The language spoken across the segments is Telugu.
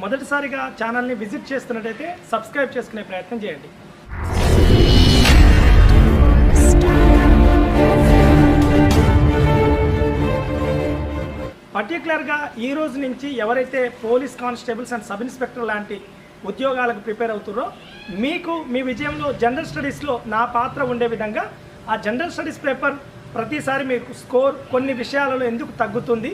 మొదటిసారిగా ఛానల్ని విజిట్ చేస్తున్నట్టయితే సబ్స్క్రైబ్ చేసుకునే ప్రయత్నం చేయండి. పర్టికులర్గా ఈ రోజు నుంచి ఎవరైతే police constables and sub inspector లాంటి ఉద్యోగాలకు ప్రిపేర్ అవుతుర్రో మీకు మీ విజయంలో జనరల్ స్టడీస్లో నా పాత్ర ఉండే విధంగా ఆ జనరల్ స్టడీస్ పేపర్ ప్రతిసారి మీకు స్కోర్ కొన్ని విషయాలలో ఎందుకు తగ్గుతుంది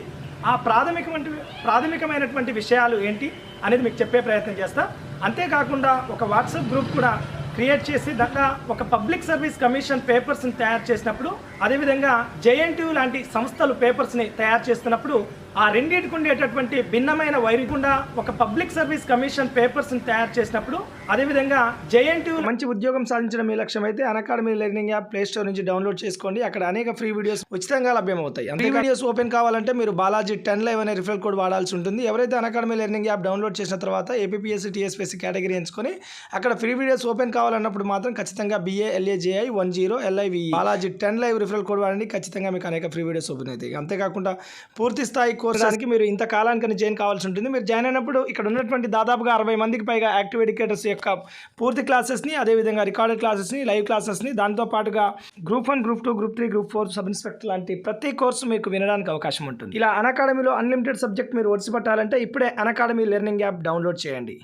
ఆ ప్రాథమికమైన ప్రాథమికమైనటువంటి విషయాలు ఏంటి అనేది మీకు చెప్పే ప్రయత్నం చేస్తా. అంతేకాకుండా ఒక వాట్సాప్ గ్రూప్ కూడా క్రియేట్ చేసి దాకా ఒక పబ్లిక్ సర్వీస్ కమిషన్ పేపర్స్ని తయారు చేసినప్పుడు అదేవిధంగా జేఎన్టీయూ లాంటి సంస్థలు పేపర్స్ని తయారు చేస్తున్నప్పుడు ఆ రెండింటికి ఉండేటటువంటి భిన్నమైన వైరుకుండా ఒక పబ్లిక్ సర్వీస్ కమిషన్ పేపర్స్ని తయారు చేసినప్పుడు అదేవిధంగా జేఎన్టీయూ మంచి ఉద్యోగం సాధించడం మీ లక్ష్యం అయితే academy learning app play store నుంచి డౌన్లోడ్ చేసుకోండి. అక్కడ అనేక ఫ్రీ వీడియోస్ ఉచితంగా లభ్యమవుతాయి. ఫ్రీ వీడియోస్ ఓపెన్ కావాలంటే మీరు బాలాజీ టెన్ లైవ్ అనే రిఫరల్ కోడ్ వాడాల్సి ఉంటుంది. ఎవరైతే అకాడమీ లెర్నింగ్ యాప్ డౌన్లోడ్ చేసిన తర్వాత ఏపీఎస్సీ టీఎస్పీఎస్సీ కేటగిరీ ఎంచుకొని అక్కడ ఫ్రీ వీడియోస్ ఓపెన్ కావాలన్నప్పుడు మాత్రం ఖచ్చితంగా B A L A J I one zero L I V Balaji ten live referral code వాడండి. ఖచ్చితంగా మీకు అనేక ఫ్రీ వీడియోస్ ఓపెన్ అవుతాయి. అంతేకాకుండా పూర్తి స్థాయి కోర్సానికి మీరు ఇంత కాలానికి జాయిన్ కావాల్సి ఉంటుంది. మీరు జాయిన్ అయినప్పుడు ఇక్కడ ఉన్నటువంటి దాదాపుగా అరవై మందికి పైగా యాక్టివ్ ఎడ్యుకేటర్స్ యొక్క పూర్తి క్లాసెస్ని అదేవిధంగా రికార్డెడ్ క్లాసెస్ని లైవ్ క్లాసెస్ని దాంతో పాటుగా group one group two group three group four sub inspector లాంటి ప్రతి కోర్సు మీకు వినడానికి అవకాశం ఉంటుంది. ఇలా అకాడమీలో అన్లిమిటెడ్ సబ్జెక్ట్ మీరు ఒడిసి పట్టాలంటే ఇప్పుడే అకాడమీ లెర్నింగ్ యాప్ డౌన్లోడ్ చేయండి.